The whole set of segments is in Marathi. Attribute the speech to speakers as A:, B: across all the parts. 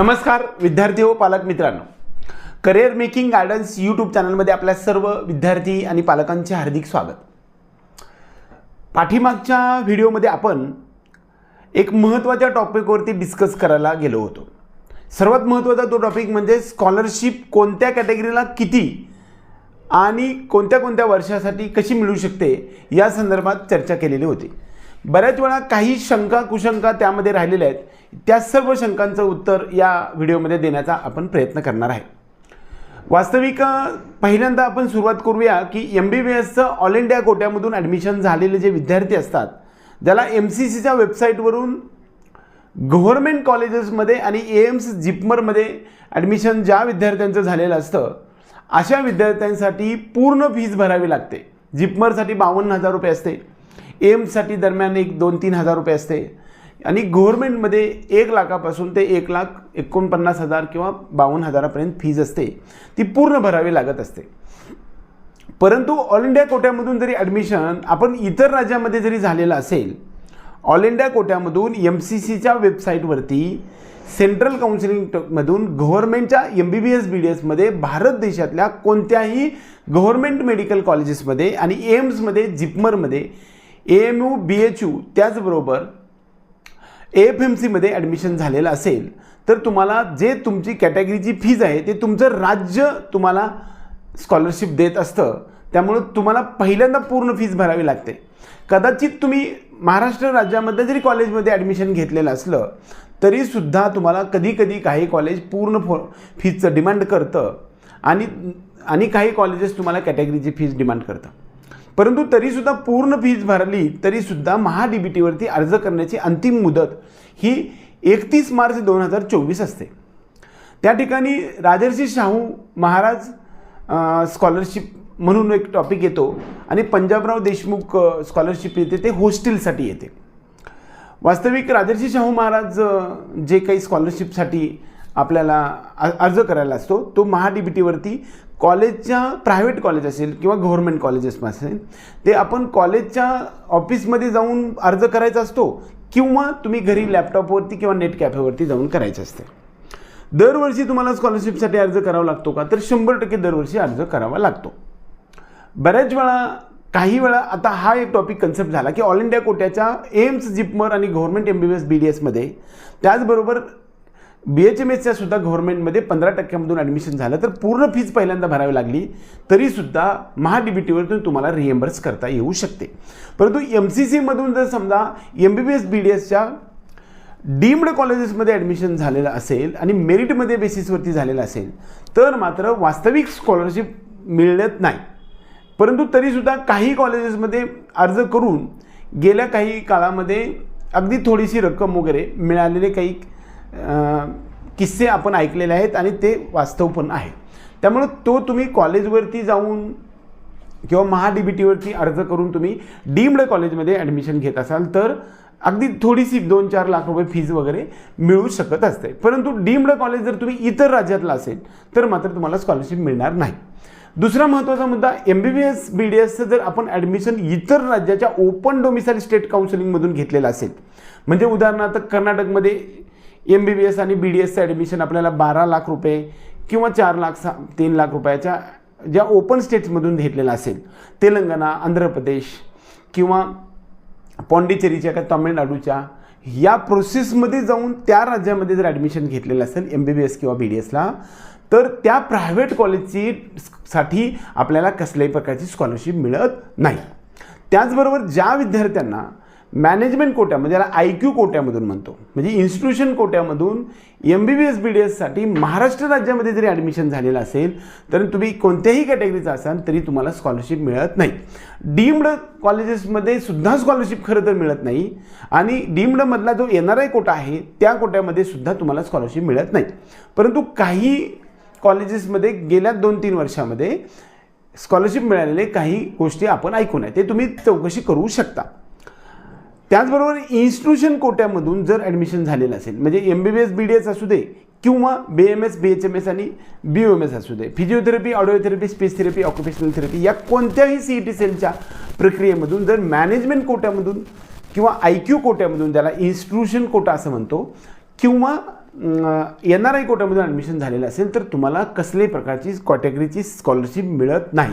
A: नमस्कार विद्यार्थी व पालक मित्रांनो. करिअर मेकिंग गायडन्स यूट्यूब चॅनलमध्ये आपल्या सर्व विद्यार्थी आणि पालकांचे हार्दिक स्वागत. पाठीमागच्या व्हिडिओमध्ये आपण एक महत्त्वाच्या टॉपिकवरती डिस्कस करायला गेलो होतो. सर्वात महत्त्वाचा तो टॉपिक म्हणजे स्कॉलरशिप कोणत्या कॅटेगरीला किती आणि कोणत्या कोणत्या वर्षासाठी कशी मिळू शकते या संदर्भात चर्चा केलेली होती. बऱ्याच वेळा काही शंका कुशंका त्यामध्ये राहिलेल्या आहेत. त्या सर्व शंकांचं उत्तर या व्हिडिओमध्ये देण्याचा आपण प्रयत्न करणार आहे. वास्तविक पहिल्यांदा आपण सुरुवात करूया की एम बी बी एसचं ऑल इंडिया कोट्यामधून ॲडमिशन झालेले जे विद्यार्थी असतात ज्याला एम सी सीच्या वेबसाईटवरून गव्हर्मेंट कॉलेजेसमध्ये आणि ए एम्स जिपमरमध्ये ॲडमिशन ज्या विद्यार्थ्यांचं झालेलं असतं अशा विद्यार्थ्यांसाठी पूर्ण फीज भरावी लागते. जिपमरसाठी बावन्न हजार रुपये असते. एम्ससाठी दरम्यान एक दोन तीन हजार रुपये असते. आणि गव्हर्मेंटमध्ये एक लाखापासून ते एक लाख एकोणपन्नास हजार किंवा बावन्न हजारापर्यंत फीज असते. ती पूर्ण भरावी लागत असते. परंतु ऑल इंडिया कोट्यामधून जरी ॲडमिशन आपण इतर राज्यामध्ये जरी झालेलं असेल ऑल इंडिया कोट्यामधून एम सी सीच्या वेबसाईटवरती सेंट्रल काउन्सिलिंगमधून गव्हर्नमेंटच्या M B B S B D एसमध्ये भारत देशातल्या कोणत्याही गव्हर्नमेंट मेडिकल कॉलेजेसमध्ये आणि एम्समध्ये जिपमरमध्ये A M U B H U त्याचबरोबर ए एफ एम सीमध्ये ॲडमिशन झालेलं असेल तर तुम्हाला जे तुमची कॅटेगरीची फीज आहे ते तुमचं राज्य तुम्हाला स्कॉलरशिप देत असतं. त्यामुळं तुम्हाला पहिल्यांदा पूर्ण फीज भरावी लागते. कदाचित तुम्ही महाराष्ट्र राज्यामध्ये जरी कॉलेजमध्ये ॲडमिशन घेतलेलं असलं तरीसुद्धा तुम्हाला कधीकधी काही कॉलेज पूर्ण फो फीजचं डिमांड करतं. आणि आणि काही कॉलेजेस तुम्हाला कॅटेगरीची फीज डिमांड करतं. परंतु तरीसुद्धा पूर्ण फीज भरली तरीसुद्धा महाडीबीटीवरती बी टीवरती अर्ज करण्याची अंतिम मुदत ही एकतीस मार्च दोन हजार चोवीस असते. त्या ठिकाणी राजर्षी शाहू महाराज स्कॉलरशिप म्हणून एक टॉपिक येतो आणि पंजाबराव देशमुख स्कॉलरशिप येते ते होस्टेलसाठी येते. वास्तविक राजर्षी शाहू महाराज जे काही स्कॉलरशिपसाठी आपल्याला अर्ज करायला असतो तो महाडीबीटीवरती बी टीवरती कॉलेजच्या प्रायव्हेट कॉलेज असेल किंवा गव्हर्मेंट कॉलेजेस असेल ते आपण कॉलेजच्या ऑफिसमध्ये जाऊन अर्ज करायचा असतो किंवा तुम्ही घरी लॅपटॉपवरती किंवा नेट कॅफेवरती जाऊन करायचं असते. दरवर्षी तुम्हाला स्कॉलरशिपसाठी अर्ज करावा लागतो का? तर शंभर टक्के दरवर्षी अर्ज करावा लागतो. बऱ्याच वेळा काही वेळा आता हा एक टॉपिक कन्सेप्ट झाला की ऑल इंडिया कोट्याच्या एम्स जिपमर आणि government M B B S B D एसमध्ये त्याचबरोबर बी एच एम एसच्या सुद्धा गव्हर्मेंटमध्ये पंधरा टक्क्यामधून ॲडमिशन झालं तर पूर्ण फीज पहिल्यांदा भरावी लागली तरीसुद्धा महा डी बी टीवरतून तुम्हाला रिएम्बर्स करता येऊ शकते. परंतु एम सी सीमधून जर समजा M B B S B D एसच्या डीम्ड कॉलेजेसमध्ये ॲडमिशन झालेलं असेल आणि मेरिटमध्ये बेसिसवरती झालेलं असेल तर मात्र वास्तविक स्कॉलरशिप मिळत नाही. परंतु तरीसुद्धा काही कॉलेजेसमध्ये अर्ज करून गेल्या काही काळामध्ये अगदी थोडीशी रक्कम वगैरे मिळालेले काही किस्से आपण ऐकलेले आहेत आणि ते वास्तव पण आहे. त्यामुळं तो तुम्ही कॉलेजवरती जाऊन किंवा महा डी बी टीवरती अर्ज करून तुम्ही डीम्ड कॉलेजमध्ये ॲडमिशन घेत असाल तर अगदी थोडीशी दोन चार लाख रुपये फीज वगैरे मिळू शकत असते. परंतु डीम्ड कॉलेज जर तुम्ही इतर राज्यातला असेल तर मात्र तुम्हाला स्कॉलरशिप मिळणार नाही. दुसरा महत्त्वाचा मुद्दा M B B S B D एसचं जर आपण ॲडमिशन इतर राज्याच्या ओपन डोमिसाईल स्टेट काउन्सिलिंगमधून घेतलेलं असेल म्हणजे उदाहरणार्थ कर्नाटकमध्ये एम बी बी एस आणि बी डी एसचं ॲडमिशन आपल्याला बारा लाख रुपये किंवा चार लाख सा तीन लाख रुपयाच्या ज्या ओपन स्टेट्समधून घेतलेलं असेल तेलंगणा आंध्र प्रदेश किंवा पॉंडिचेरीच्या का तामिळनाडूच्या या प्रोसेसमध्ये जाऊन त्या राज्यामध्ये जर ॲडमिशन घेतलेलं असेल एम बी बी एस किंवा बी डी एसला तर त्या प्रायव्हेट कॉलेजची साठी आपल्याला कसल्याही प्रकारची स्कॉलरशिप मिळत नाही. त्याचबरोबर ज्या विद्यार्थ्यांना मॅनेजमेंट कोट्यामध्ये म्हणजे ज्याला आय क्यू कोट्यामधून म्हणतो. म्हणजे institution कोट्यामधून M B B S B D एससाठी Maharashtra राज्यामध्ये जरी ॲडमिशन झालेलं असेल तर तुम्ही कोणत्याही कॅटेगरीचा असाल तरी तुम्हाला स्कॉलरशिप मिळत नाही. डीम्ड कॉलेजेसमध्ये सुद्धा स्कॉलरशिप खरं तर मिळत नाही. आणि डीम्डमधला जो एन आर आय कोटा आहे त्या कोट्यामध्ये सुद्धा तुम्हाला स्कॉलरशिप मिळत नाही. परंतु काही कॉलेजेसमध्ये गेल्या दोन तीन वर्षामध्ये स्कॉलरशिप मिळालेले काही गोष्टी आपण ऐकून आहे ते तुम्ही चौकशी करू शकता. त्याचबरोबर इन्स्टिट्यूशन कोट्यामधून जर ॲडमिशन झालेलं असेल म्हणजे M B B S B D S असू दे किंवा B M S B H M S आणि बी ओ एम एस असू दे physiotherapy audiotherapy speech therapy occupational therapy या कोणत्याही सी ई टी सेलच्या प्रक्रियेमधून जर मॅनेजमेंट कोट्यामधून किंवा आय क्यू कोट्यामधून ज्याला इन्स्टिट्यूशन कोटा असं म्हणतो किंवा एन आर आय कोट्यामधून ॲडमिशन झालेलं असेल तर तुम्हाला कसल्याही प्रकारची कॅटेगरीची स्कॉलरशिप मिळत नाही.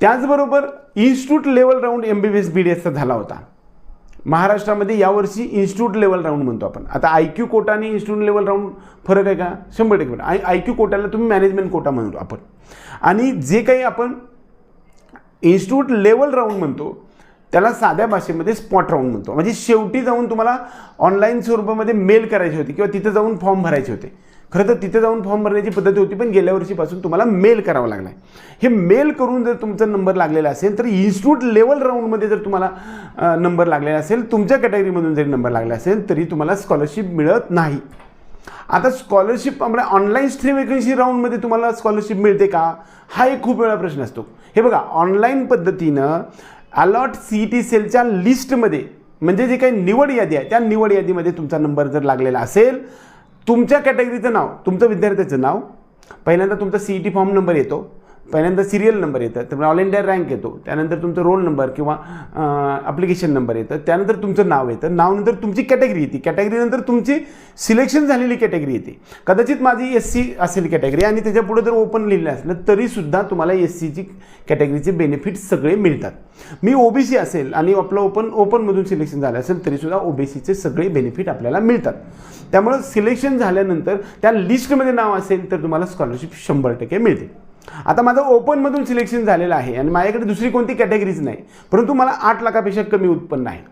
A: त्याचबरोबर institute level round M B B S B D एसचा झाला होता. महाराष्ट्रामध्ये यावर्षी इन्स्टिट्यूट लेवल राऊंड म्हणतो आपण. आता आय क्यू कोटा आणि इन्स्टिट्यूट लेवल राऊंड फरक आहे का? शंभर टक्के आय आय क्यू कोटाला तुम्ही मॅनेजमेंट कोटा म्हणतो आपण. आणि जे काही आपण इन्स्टिट्यूट लेवल राऊंड म्हणतो त्याला साध्या भाषेमध्ये स्पॉट राऊंड म्हणतो. म्हणजे शेवटी जाऊन तुम्हाला ऑनलाईन स्वरूपामध्ये मेल करायचे होते किंवा तिथं जाऊन फॉर्म भरायचे होते. खरं तर तिथे जाऊन फॉर्म भरण्याची पद्धती होती पण गेल्या वर्षीपासून तुम्हाला मेल करावा लागला आहे हे मेल करून जर तुमचा नंबर लागलेला असेल तर इन्स्टिट्यूट लेवल राऊंडमध्ये जर तुम्हाला नंबर लागलेला असेल तुमच्या कॅटेगरीमधून जरी नंबर लागला असेल तरी तुम्हाला स्कॉलरशिप मिळत नाही. आता स्कॉलरशिप आपल्या ऑनलाईन स्ट्रीम वेकन्सी राऊंडमध्ये तुम्हाला स्कॉलरशिप मिळते का? हा एक खूप वेळा प्रश्न असतो. हे बघा ऑनलाईन पद्धतीनं अलॉट सी टी सेलच्या लिस्टमध्ये म्हणजे जे काही निवड यादी आहे त्या निवड यादीमध्ये तुमचा नंबर जर लागलेला असेल तुमच्या कॅटेगरीचं नाव तुमचं विद्यार्थ्याचं नाव पहिल्यांदा तुमचा C E T form number येतो. पहिल्यांदा सिरियल नंबर येतं. तर ऑल इंडिया रँक येतो. त्यानंतर तुमचं रोल नंबर किंवा ॲप्लिकेशन नंबर येतं. त्यानंतर तुमचं नाव येतं. नावनंतर तुमची कॅटेगरी येते. कॅटेगरीनंतर तुमची सिलेक्शन झालेली कॅटेगरी येते. कदाचित माझी एस सी असेल कॅटेगरी आणि त्याच्या पुढे जर ओपन लिहिलं असलं तरीसुद्धा तुम्हाला एस सीची कॅटेगरीचे बेनिफिट सगळे मिळतात. मी ओ बी सी असेल आणि आपलं ओपन ओपनमधून सिलेक्शन झालं असेल तरीसुद्धा ओ बी सीचे सगळे बेनिफिट आपल्याला मिळतात. त्यामुळं सिलेक्शन झाल्यानंतर त्या लिस्टमध्ये नाव असेल तर तुम्हाला स्कॉलरशिप शंभर टक्के मिळते. आता माझं ओपनमधून सिलेक्शन झालेलं आहे आणि माझ्याकडे दुसरी कोणती कॅटेगरीज नाही. परंतु मला आठ लाखापेक्षा कमी उत्पन्न आहे.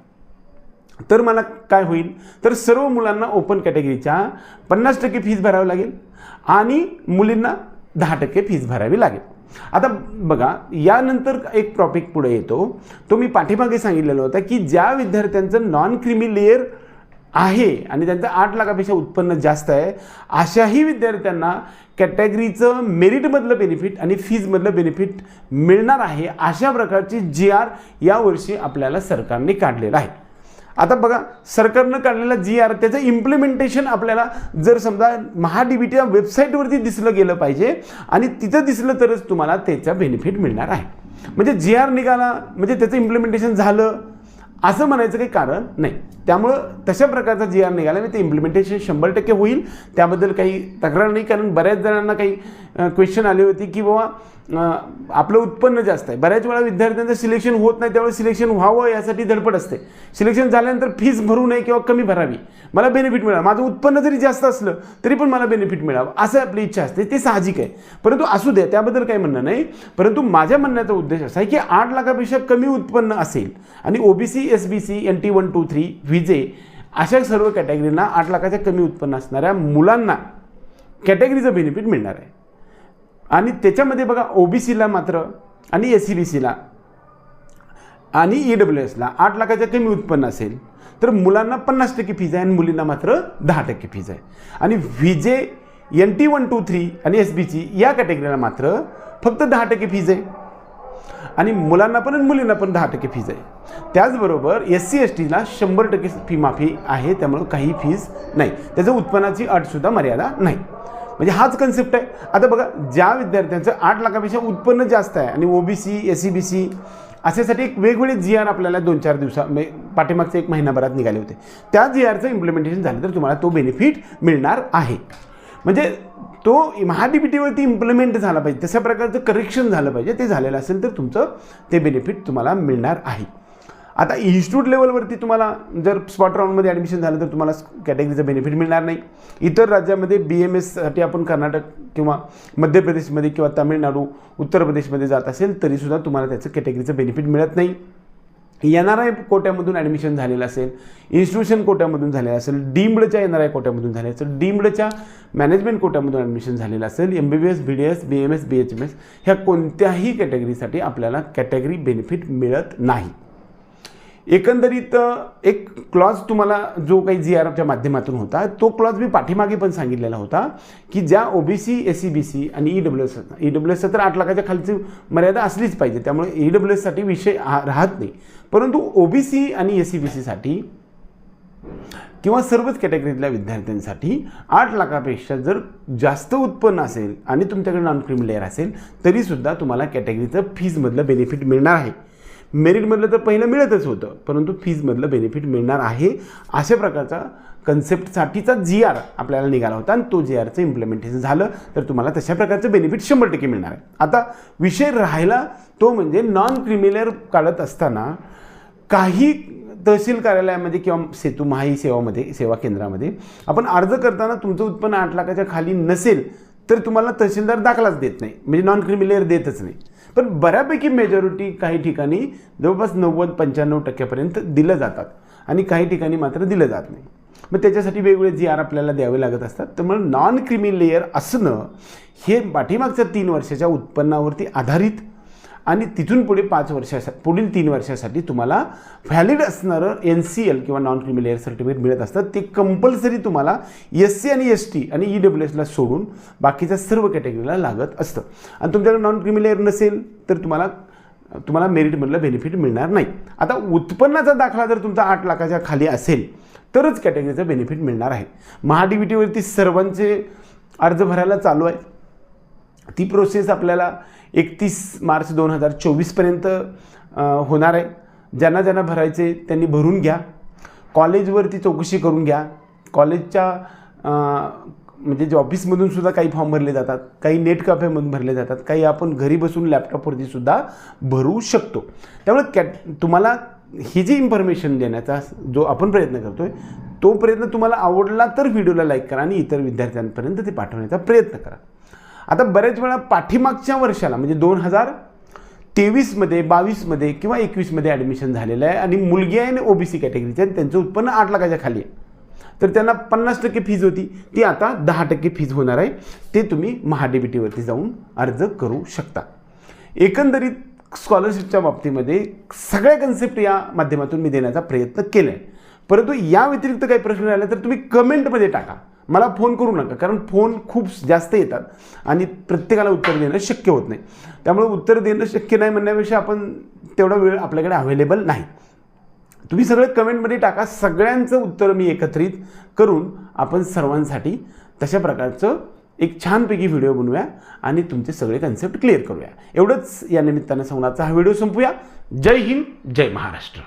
A: तर मला काय होईल? तर सर्व मुलांना ओपन कॅटेगरीच्या पन्नास टक्के फीज भरावी लागेल आणि मुलींना दहा टक्के फीज भरावी लागेल. आता बघा यानंतर एक टॉपिक पुढे येतो. तो मी पाठीमागे सांगितलेला होता की ज्या विद्यार्थ्यांचं नॉन क्रिमी लेअर आहे. आणि त्यांचं आठ लाखापेक्षा उत्पन्न जास्त आहे. अशाही विद्यार्थ्यांना कॅटेगरीचं मेरिटमधलं बेनिफिट आणि फीजमधलं बेनिफिट मिळणार आहे अशा प्रकारची जी आर यावर्षी आपल्याला सरकारने काढलेलं आहे. आता बघा सरकारनं काढलेला जी आर त्याचं इम्प्लिमेंटेशन आपल्याला जर समजा महाडीबीटीच्या वेबसाईटवरती दिसलं गेलं पाहिजे आणि तिथं दिसलं तरच तुम्हाला त्याचा बेनिफिट मिळणार आहे. म्हणजे जी आर निघाला म्हणजे त्याचं इम्प्लिमेंटेशन झालं असं म्हणायचं काही कारण नाही. त्यामुळं तशा प्रकारचा जी आर निघाला मी ते इम्प्लिमेंटेशन शंभर टक्के होईल. त्याबद्दल काही तक्रार नाही कारण बऱ्याच जणांना काही क्वेश्चन आले होते की बाबा आपलं उत्पन्न जास्त आहे. बऱ्याच वेळा विद्यार्थ्यांचं सिलेक्शन होत नाही त्यावेळेस सिलेक्शन व्हावं यासाठी धडपड असते. सिलेक्शन झाल्यानंतर फीस भरू नये किंवा कमी भरावी. मला बेनिफिट मिळावं. माझं उत्पन्न जरी जास्त असलं तरी पण मला बेनिफिट मिळावं असं आपली इच्छा असते. ते साहजिक आहे. परंतु असू दे त्याबद्दल काही म्हणणं नाही. परंतु माझ्या म्हणण्याचा उद्देश असा आहे की आठ लाखापेक्षा कमी उत्पन्न असेल आणि OBC S B C N T one two three V J अशा सर्व कॅटेगरींना आठ लाखाच्या कमी उत्पन्न असणाऱ्या मुलांना कॅटेगरीचं बेनिफिट मिळणार आहे. आणि त्याच्यामध्ये बघा ओ बी सीला मात्र आणि एस सी बी सीला आणि ई डब्ल्यू एसला आठ लाखाच्या कमी उत्पन्न असेल तर मुलांना पन्नास टक्के फीज आहे आणि मुलींना मात्र दहा टक्के फीज आहे. आणि V J N T one two three आणि एस बीची या कॅटेगरीला मात्र फक्त दहा टक्के फीज आहे. आणि मुलांना पण आणि मुलींना पण दहा टक्के फीज आहे. त्याचबरोबर एस सी एस टीला शंभर टक्के फी माफी आहे त्यामुळं काही फीज नाही. त्याचं उत्पन्नाची अटसुद्धा मर्यादा नाही. म्हणजे हाच कन्सेप्ट आहे. आता बघा ज्या विद्यार्थ्यांचं आठ लाखापेक्षा उत्पन्न जास्त आहे आणि O B C S C B C अशासाठी एक वेगवेगळे जी आर आपल्याला दोन चार दिवसा म्हणजे पाठीमागचे एक महिनाभरात निघाले होते. त्या जी आरचं इम्प्लिमेंटेशन झालं तर तुम्हाला तो बेनिफिट मिळणार आहे. म्हणजे तो महा इम्प्लिमेंट झाला पाहिजे तशा प्रकारचं करेक्शन झालं पाहिजे ते झालेलं असेल तर तुमचं ते बेनिफिट तुम्हाला मिळणार आहे. आता इन्स्टिट्यूट लेवलवरती तुम्हाला जर स्पॉट राऊंडमध्ये ॲडमिशन झालं तर तुम्हाला कॅटेगरीचं बेनिफिट मिळणार नाही. इतर राज्यामध्ये बी एम एससाठी आपण कर्नाटक किंवा मध्य प्रदेशमध्ये किंवा तामिळनाडू उत्तर प्रदेशमध्ये जात असेल तरीसुद्धा तुम्हाला त्याचं कॅटेगरीचं बेनिफिट मिळत नाही. एन आर आय कोट्यामधून ॲडमिशन झालेलं असेल इन्स्टिट्यूशन कोट्यामधून झालेलं असेल डीम्डच्या एन आर आय कोट्यामधून झाले असेल डीम्डच्या मॅनेजमेंट कोट्यामधून ॲडमिशन झालेलं असेल M B B S B D S B M S B H M S ह्या कोणत्याही कॅटेगरीसाठी आपल्याला कॅटेगरी बेनिफिट मिळत नाही. एकंदरीत एक क्लॉज तुम्हाला जो काही जी आर एफच्या माध्यमातून होता तो क्लॉज मी पाठीमागे पण सांगितलेला होता की ज्या O B C S C B C आणि E W S E W एसचा तर आठ लाखाच्या खालची मर्यादा असलीच पाहिजे त्यामुळे ई डब्ल्यू एससाठी विषय राहत नाही. परंतु ओ बी सी आणि एस सी बी सीसाठी किंवा सर्वच कॅटेगरीतल्या विद्यार्थ्यांसाठी आठ लाखापेक्षा जर जास्त उत्पन्न असेल आणि तुमच्याकडे नॉन क्रिमी लेअर असेल तरीसुद्धा तुम्हाला कॅटेगरीचं फीजमधलं बेनिफिट मिळणार आहे. मेरिटमधलं तर पहिलं मिळतच होतं परंतु फीजमधलं बेनिफिट मिळणार आहे अशा प्रकारचा कन्सेप्टसाठीचा जी आर आपल्याला निघाला होता आणि तो जी आरचं इम्प्लिमेंटेशन झालं. तर तुम्हाला तशा प्रकारचं बेनिफिट शंभर टक्के मिळणार आहे. आता विषय राहिला तो म्हणजे नॉन क्रिमिलेअर काढत असताना काही तहसील कार्यालयामध्ये किंवा सेतू महाई सेवामध्ये सेवा केंद्रामध्ये आपण अर्ज करताना तुमचं उत्पन्न आठ लाखाच्या खाली नसेल तर तुम्हाला तहसीलदार दाखलाच देत नाही. म्हणजे नॉन क्रिमिलेअर देतच नाही. पण बऱ्यापैकी मेजॉरिटी काही ठिकाणी जवळपास नव्वद पंच्याण्णव टक्क्यापर्यंत दिलं जातात. आणि काही ठिकाणी मात्र दिलं जात नाही. मग त्याच्यासाठी वेगवेगळे जी आर आपल्याला द्यावे लागत असतात त्यामुळे नॉन क्रिमी लेयर असणं हे पाठीमागच्या तीन वर्षाच्या उत्पन्नावरती आधारित आणि तिथून पुढे पाच वर्षासाठी पुढील तीन वर्षासाठी तुम्हाला व्हॅलिड असणारं एन सी एल किंवा नॉन क्रिमिनल एअर सर्टिफिकेट मिळत असतं. ते कंपल्सरी तुम्हाला एस सी आणि एस टी आणि ई डब्ल्यू एसला सोडून बाकीच्या सर्व कॅटेगरीला लागत असतं. आणि तुमच्याकडे नॉन क्रिमिनल एअर नसेल तर तुम्हाला तुम्हाला मेरिटमधलं बेनिफिट मिळणार नाही. आता उत्पन्नाचा दाखला जर तुमचा आठ लाखाच्या खाली असेल तरच कॅटेगरीचं बेनिफिट मिळणार आहे. महाडीबीटीवरती सर्वांचे अर्ज भरायला चालू आहे. ती प्रोसेस आपल्याला एकतीस मार्च दोन हजार चोवीसपर्यंत होणार आहे. ज्यांना ज्यांना भरायचे त्यांनी भरून घ्या. कॉलेजवरती चौकशी करून घ्या. कॉलेजच्या म्हणजे जे ऑफिसमधून सुद्धा काही फॉर्म भरले जातात काही नेट कॅफेमधून भरले जातात काही आपण घरी बसून लॅपटॉपवरती सुद्धा भरू शकतो. त्यामुळे कॅट तुम्हाला ही जी इन्फॉर्मेशन देण्याचा जो आपण प्रयत्न करतो आहे तो प्रयत्न तुम्हाला आवडला तर व्हिडिओला लाईक करा आणि इतर विद्यार्थ्यांपर्यंत ते पाठवण्याचा प्रयत्न करा. आता बऱ्याच वेळा पाठीमागच्या वर्षाला म्हणजे दोन हजार तेवीसमध्ये बावीसमध्ये किंवा एकवीसमध्ये ॲडमिशन झालेलं आहे आणि मुलगी आहे आणि ओबीसी कॅटेगरीचे आणि त्यांचं उत्पन्न आठ लाखाच्या खाली आहे. तर त्यांना पन्नास टक्के फीज होती. ती आता दहा टक्के फीज होणार आहे. ते तुम्ही महाडीबीटीवरती जाऊन अर्ज करू शकता. एकंदरीत स्कॉलरशिपच्या बाबतीमध्ये सगळ्या कन्सेप्ट या माध्यमातून मी देण्याचा प्रयत्न केला आहे परंतु या व्यतिरिक्त काही प्रश्न राहिले तर तुम्ही कमेंटमध्ये टाका. मला फोन करू नका कारण फोन खूप जास्त येतात आणि प्रत्येकाला उत्तर देणं शक्य होत नाही. त्यामुळे उत्तर देणं शक्य नाही म्हणण्यापेक्षा आपण तेवढा वेळ आपल्याकडे अवेलेबल नाही. तुम्ही सगळं कमेंटमध्ये टाका सगळ्यांचं उत्तर मी एकत्रित करून आपण सर्वांसाठी तशा प्रकारचं एक छानपैकी व्हिडिओ बनवूया आणि तुमचे सगळे कन्सेप्ट क्लिअर करूया. एवढंच या निमित्तानं सांगण्याचा हा व्हिडिओ संपूया. जय हिंद जय महाराष्ट्र.